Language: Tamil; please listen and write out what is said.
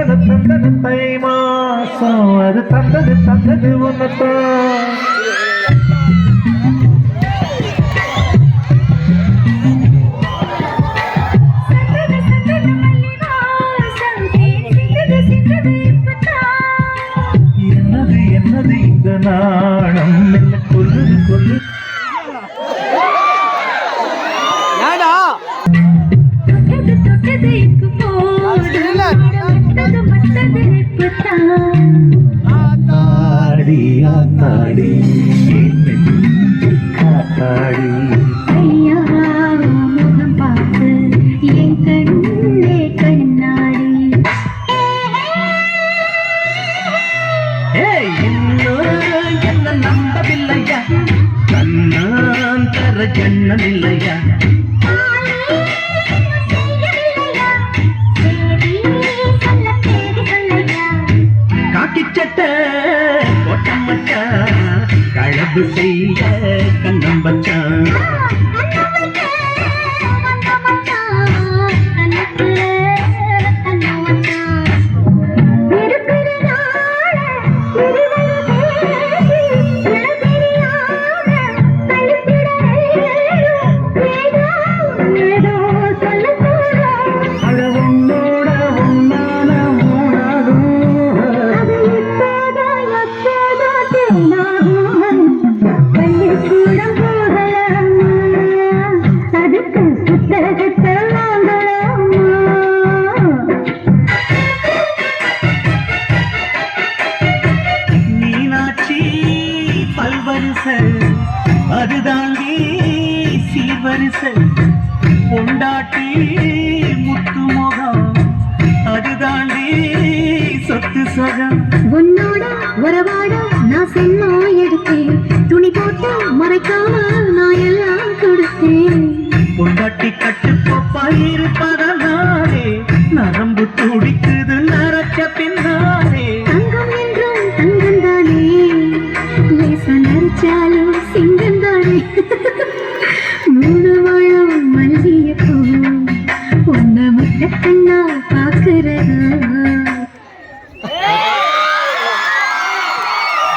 தந்தது தந்தது தை மாசம் அது தந்தது தந்தது உன்னத்தான் என்னது இந்த நாணம் என்ன கொல்லு நம்பவில்லையா? தன்னான் தர ஜன்னல் இல்லையா? காக்கி சட்டை கோட்டம் மச்சான் கழப்பு செய்ய கண்ணம் மச்சான் பரிசு பொண்டாட்டி முத்து முகம். அதுதான் சொத்து சகம். உன்னோட உறவாட நான் சென்னா எடுத்தேன். துணி போட்டு மறைக்காம நான் எல்லாம் கொடுத்தேன். பொண்டாட்டி கட்டு போப்பா இருப்பதனாலே நரம்பு துடிக்குது நரச்ச பின்னாலே. தங்கம் என்றும் தங்கம் தானே?